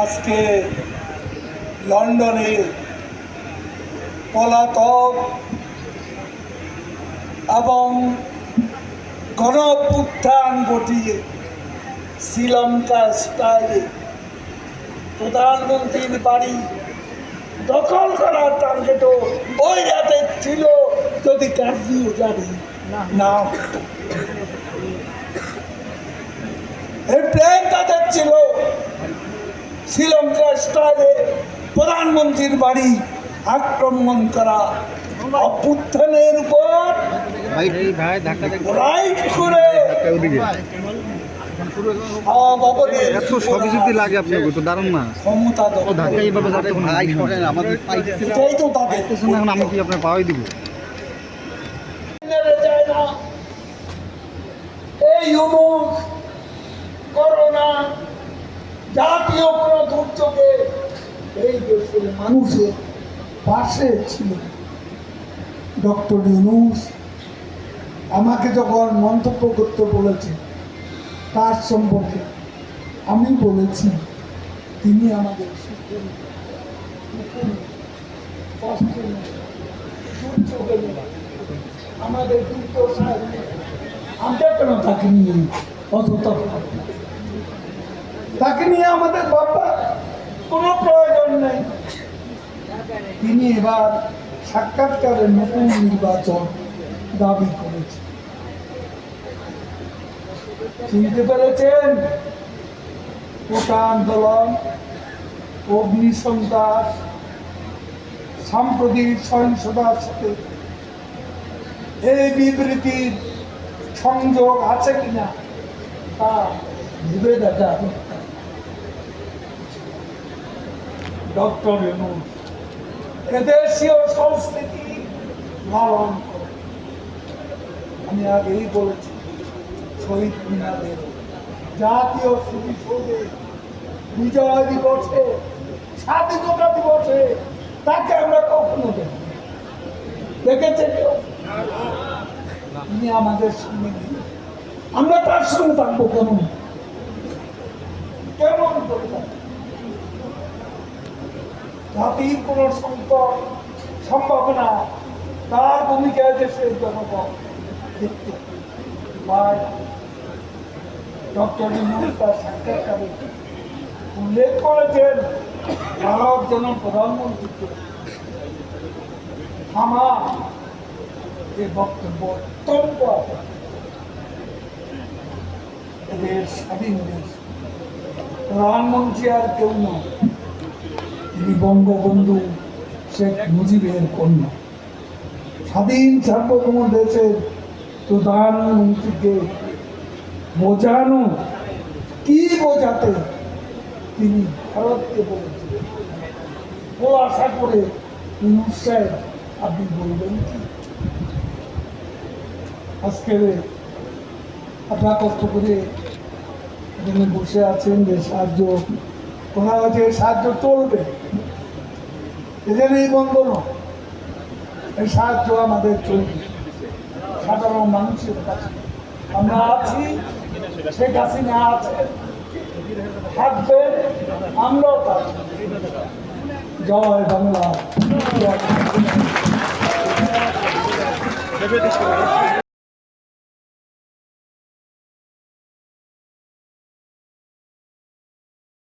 আজকে লন্ডনে পলাতক এবং গণ অভ্যুত্থান ঘটিয়ে শ্রীলঙ্কা স্টাইলে প্রধানমন্ত্রীর বাড়ি দখল করার টার্গেটও ওই রাতে ছিল যদি কার্ফিউ জারি না। এই প্ল্যান তাদের ছিল শ্রীলঙ্কা স্টাইলে প্রধানমন্ত্রীর বাড়ি আক্রমণ করা। অভ্যুত্থানের উপর ভাই রাইট করে এত সবিচিতি লাগে আপনাকে তো দারুণ না। ক্ষমতা আমি কি আপনার পাওয়াই দিব? এই জাতীয় কোনো দুর্যোগে এই দেশের মানুষের পাশে ছিল ডক্টর ইউনুস আমাকে যখন মন্তব্য করতে বলেছে, তার সম্পর্কে আমি বলেছি, তিনি আমাদের আমাদের দুর্দশায় আমরা কেন তাকে নিয়ে অযথা? তাকে নিয়ে আমাদের বাবা কোনো প্রয়োজন নেই। তিনি এবার সাক্ষাৎকারের নতুন নির্বাচন দাবি করেছে চিনতে পেরেছেন? কোটা আন্দোলন অগ্নিসন্ত্রাস সাম্প্রতিক সহিংসতার সাথে এই বিবৃতির সংযোগ আছে কিনা তা ভেবে দেখা ডক্টর ইউনুস এদেশীয় সংস্কৃতি লালন করে। আমি আগেই বলেছি, শহীদ মিনারের জাতীয় স্মৃতিসৌধে বিজয় দিবসে, স্বাধীনতা দিবসে তাকে আমরা কখনো দেখি দেখেছে কেউ? তিনি আমাদের সঙ্গে আমরা তার সঙ্গে থাকব কেমন কেমন করে থাকব? জাতির কোন সংকট সম্ভাবনা তার ভূমিকায় দেশের জনগণ দেখতে। সাক্ষাৎকারে উল্লেখ করেছেন, ভারত যেন প্রধানমন্ত্রীকে আমার এই বক্তব্য অত্যন্ত এদের স্বাধীন দেশ। প্রধানমন্ত্রী আর কেউ নয়। তিনি বঙ্গবন্ধু শেখ মুজিবের কন্যা। স্বাধীন সার্বভৌম দেশের প্রধানমন্ত্রীকে বোঝানো, কি বোঝাতে তিনি ভারতকে বলেছিলেন? ও আশা করে ইউনুস আপনি বলবেন কি? আজকে আপনারা কষ্ট করে এখানে বসে আছেন যে সাহায্য করা হয়েছে সাহায্য চলবে। এখানেই বন্ধ নয় এই সাহায্য আমাদের চলবে। সাধারণ মানুষের কাছে। আমরা আছি, শেখ হাসিনা আছে। থাকবে, আমরাও জয় বাংলা।